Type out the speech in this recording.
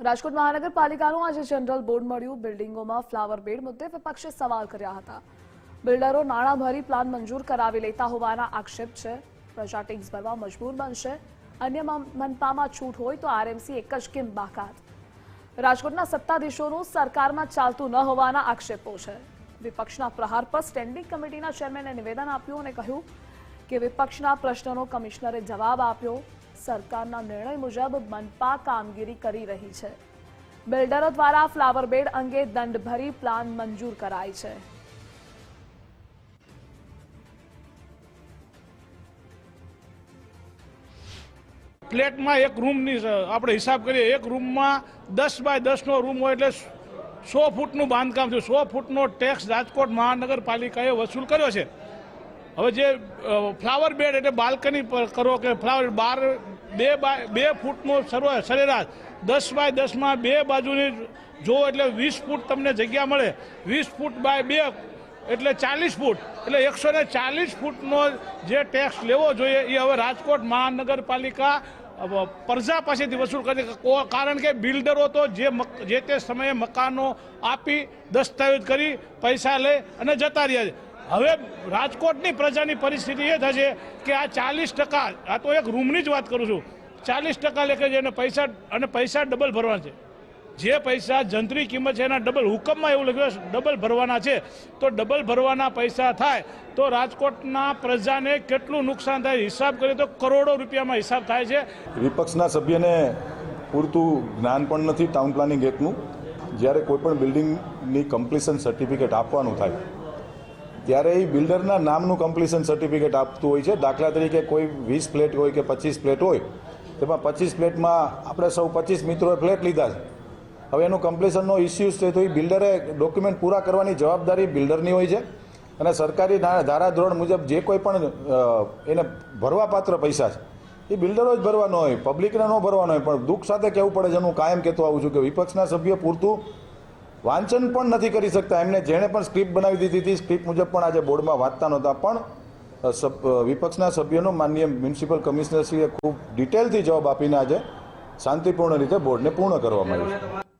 રાજકોટ મહાનગરપાલિકાનું આજે general board મળ્યું. બિલ્ડિંગોમાં flower bed મુદ્દે વિપક્ષે સવાલ કર્યા હતા. બિલ્ડરો નાણાં ભરી પ્લાન મંજૂર કરાવી લેતા હોવાના આક્ષેપ છે. પ્રજા ટેક્સ ભરવા મજબૂર બનશે. અન્ય મનપામાં છૂટ હોય તો આરએમસી એક જ કેમ બાકાત? રાજકોટના સત્તાધીશોનું સરકારમાં ચાલતું ન હોવાના આક્ષેપો છે. વિપક્ષના પ્રહાર પર સ્ટેન્ડિંગ કમિટીના ચેરમેને નિવેદન આપ્યું અને કહ્યું કે વિપક્ષના પ્રશ્નનો કમિશનરે જવાબ આપ્યો. સરકારના નિર્ણય મુજબ મનપા કામગીરી કરી રહી છે. બિલ્ડરો દ્વારા ફ્લાવર બેડ અંગે દંડ ભરી પ્લાન મંજૂર કરાય છે. ફ્લેટમાં એક રૂમની આપણે હિસાબ કરીએ, એક રૂમમાં દસ બાય દસનો રૂમ હોય એટલે સો ફૂટનું બાંધકામ છે સો ફૂટનો ટેક્સ રાજકોટ મહાનગરપાલિકાએ વસૂલ કર્યો છે. હવે જે ફ્લાવર બેડ એટલે બાલ્કની પર કરો કે ફ્લાવર બાર, બે બાય બે ફૂટનો સર્વ સરેરાશ, દસ બાય દસમાં બે બાજુની જો એટલે વીસ ફૂટ તમને જગ્યા મળે, વીસ ફૂટ બાય બે એટલે ચાલીસ ફૂટ, એટલે એકસો ને ચાલીસ ફૂટનો જે ટેક્સ લેવો જોઈએ એ હવે રાજકોટ મહાનગરપાલિકા પ્રજા પાસેથી વસૂલ કરે. કારણ કે બિલ્ડરો તો જે જે તે સમયે મકાનો આપી દસ્તાવેજ કરી, પૈસા લે અને જતા રહ્યા છે હવે રાજકોટની પ્રજાની પરિસ્થિતિ એ થશે કે આ ચાલીસ ટકા, આ તો એક રૂમની જ વાત કરું છું, ચાલીસ ટકા લેખે છે અને પૈસા અને પૈસા ડબલ ભરવાના છે. જે પૈસા જંત્રી કિંમત છે એના ડબલ હુકમમાં એવું લખ્યું ડબલ ભરવાના છે. તો ડબલ ભરવાના પૈસા થાય, તો રાજકોટના પ્રજાને કેટલું નુકસાન થાય? હિસાબ કરીએ તો કરોડો રૂપિયામાં હિસાબ થાય છે. વિપક્ષના સભ્યને પૂરતું જ્ઞાન પણ નથી ટાઉન પ્લાનિંગ એક્ટનું જ્યારે કોઈપણ બિલ્ડિંગની કમ્પ્લીશન સર્ટિફિકેટ આપવાનું થાય ત્યારે એ બિલ્ડરના નામનું કમ્પ્લીશન સર્ટિફિકેટ આપતું હોય છે. દાખલા તરીકે કોઈ વીસ ફ્લેટ હોય કે પચીસ ફ્લેટ હોય, તેમાં પચીસ ફ્લેટમાં આપણે સૌ પચીસ મિત્રોએ ફ્લેટ લીધા છે. હવે એનું કમ્પ્લીશનનો ઇસ્યુઝ છે તો એ બિલ્ડરે ડોક્યુમેન્ટ પૂરા કરવાની જવાબદારી બિલ્ડરની હોય છે. અને સરકારી ધારાધોરણ મુજબ જે કોઈ પણ એને ભરવાપાત્ર પૈસા છે, એ બિલ્ડરો જ ભરવાનો હોય પબ્લિકને ન ભરવાનો હોય, પણ દુઃખ સાથે કહેવું પડે છે, હું કાયમ કહેતો આવું છું કે વિપક્ષના સભ્યો પૂરતું વાંચન પણ નથી કરી શકતા. એમને જેણે પણ સ્ક્રિપ્ટ બનાવી દીધી હતી, સ્ક્રિપ્ટ મુજબ પણ આજે બોર્ડમાં વાંચતા નહોતા. પણ વિપક્ષના સભ્યોનો માનનીય મ્યુનિસિપલ કમિશનરશ્રીએ ખૂબ ડિટેલથી જવાબ આપીને આજે શાંતિપૂર્ણ રીતે બોર્ડને પૂર્ણ કરવામાં આવ્યું છે.